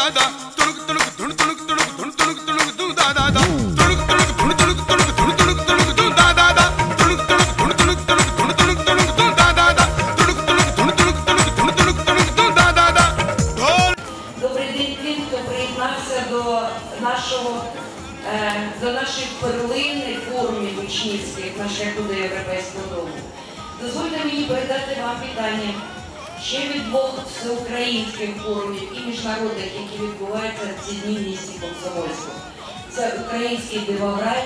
da da хто приєднався до нашого е, до наших перлин форумів учнівських на шляху до європейського дому. Дозвольте мені передати вам вітання ще від двох всеукраїнських форумів і міжнародних, які відбуваються в ці дні в місті Комсомольську. Це Український дивограй,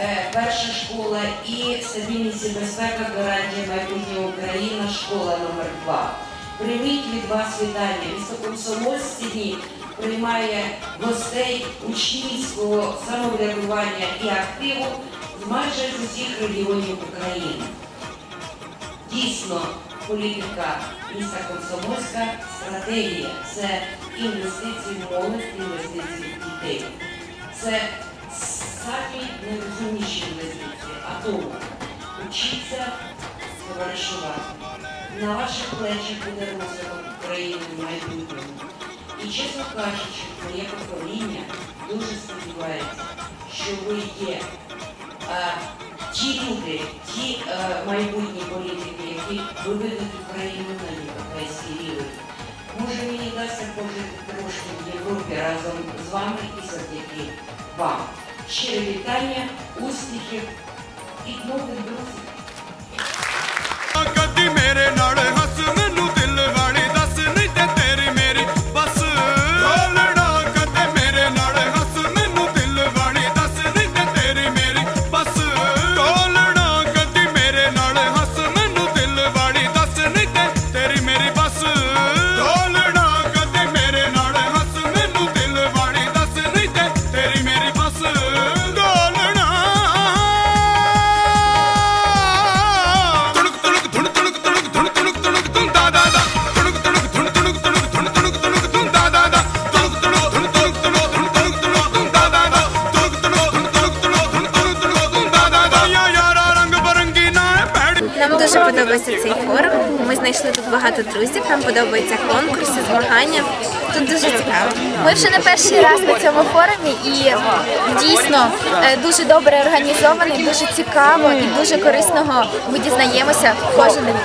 е, перша школа і стабільність і безпека гарантія майбутнього Україна, школа номер 2 Прийміть від вас вітання. Місто Комсомольськ ці дні приймає гостей учнівського самоврядування і активу з майже з усіх регіонів України. Дійсно, політика міста Комсомольська стратегія це інвестиції в молодь, інвестиції в дітей. Це самі найрозумніші інвестиції. А тому учіться товаришувати. На ваших плечах буде розвиток України в майбутньому. І чесно кажучи, моє покоління дуже сподівається, що ви є е, ті люди, ті е, майбутні політики, які виведуть Україну на європейський рівень. Може мені дасться пожити трошки в Європі разом з вами і завдяки вам. Щире вітання, успіхів і нових друзів. Дуже подобається цей форум. Ми знайшли тут багато друзів. Нам подобаються конкурси, змагання. Тут дуже цікаво. Ми вже не перший раз на цьому форумі і дійсно е, дуже добре організований, дуже цікаво і дуже корисного ми дізнаємося кожен рік.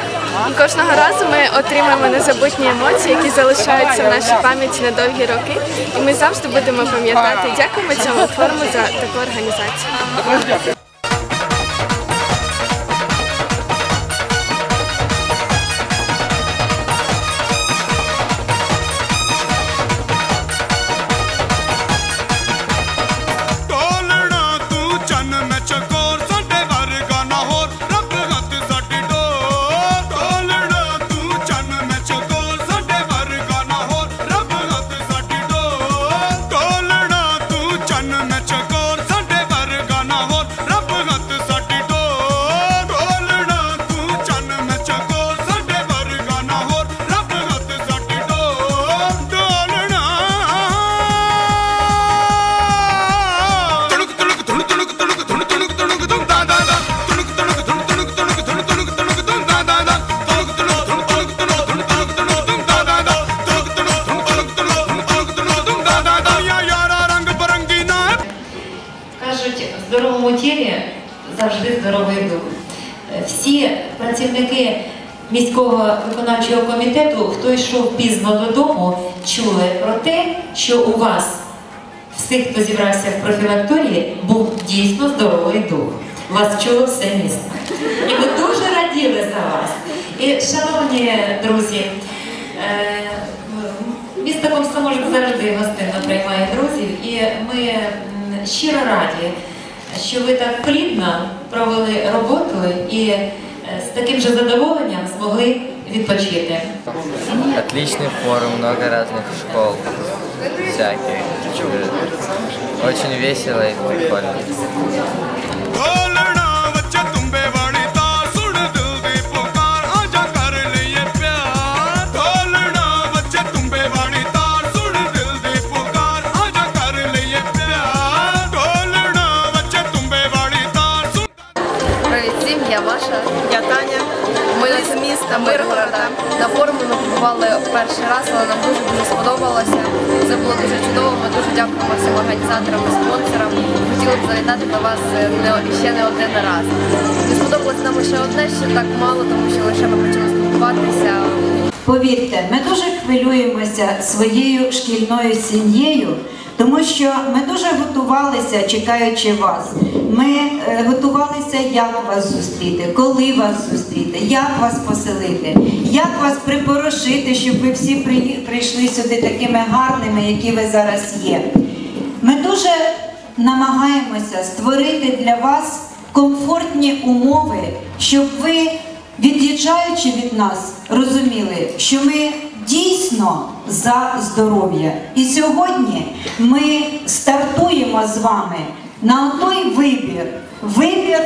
Кожного разу ми отримуємо незабутні емоції, які залишаються в нашій пам'яті на довгі роки. І ми завжди будемо пам'ятати. Дякуємо цьому форуму за таку організацію. Всі працівники міського виконавчого комітету, хто йшов пізно додому, чули про те, що у вас, всіх, хто зібрався в профілакторії, був дійсно здоровий дух. Вас чуло все місто. І ми дуже раділи за вас. І, шановні друзі, е, Місто Комсомольськ завжди гостинно приймає друзів, і ми щиро раді, що ви так плідно провели роботу і е, з таким же задоволенням змогли відпочити. Отличный форум, много разных школ. всяких. Очень весело и прикольно. Міста Миргорода. На форумі ми побували перший раз, але нам дуже дуже сподобалося. Це було дуже чудово. Ми дуже дякуємо всім організаторам і спонсорам. Хотіли б завітати до вас е, не- ще не один раз. Не сподобалось нам лише одне, що так мало, тому що лише ми почали спілкуватися. Повірте, ми дуже хвилюємося своєю шкільною сім'єю, тому що ми дуже готувалися, чекаючи вас. Ми е, готувалися, як вас зустріти, коли вас зустріти, як вас поселити, як вас припорошити, щоб ви всі прийшли сюди такими гарними, які ви зараз є. Ми дуже намагаємося створити для вас комфортні умови, щоб ви, від'їжджаючи від нас, розуміли, що ми дійсно за здоров'я. І сьогодні ми стартуємо з вами на той вибір, вибір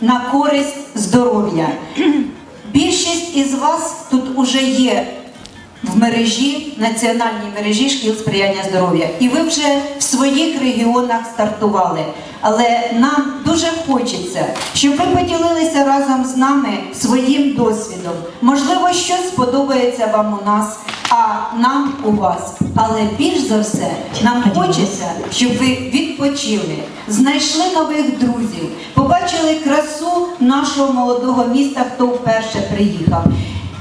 на користь здоров'я. Більшість із вас тут уже є в мережі, національній мережі шкіл сприяння здоров'я. І ви вже в своїх регіонах стартували. Але нам дуже хочеться, щоб ви поділилися разом з нами своїм досвідом. Можливо, щось сподобається вам у нас, а нам у вас. Але більш за все, нам хочеться, щоб ви відпочили, знайшли нових друзів, побачили красу нашого молодого міста, хто вперше приїхав.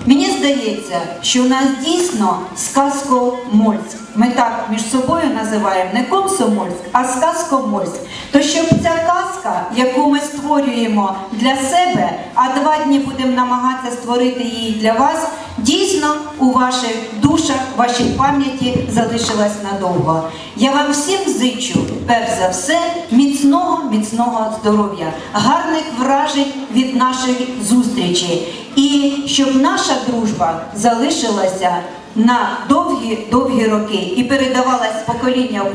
Мені здається, що у нас дійсно сказко-мольськ. Ми так між собою називаємо не комсомольськ, а сказко-мольськ. То щоб ця казка, яку ми створюємо для себе, а два дні будемо намагатися створити її для вас, дійсно у ваших душах, вашій пам'яті залишилась надовго. Я вам всім зичу, перш за все, міцного, міцного здоров'я, гарних вражень від наших зустрічей. І щоб наша дружба залишилася на довгі довгі роки і передавалась з покоління в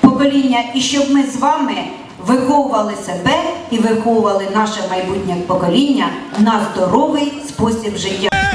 покоління, і щоб ми з вами виховували себе і виховували наше майбутнє покоління на здоровий спосіб життя.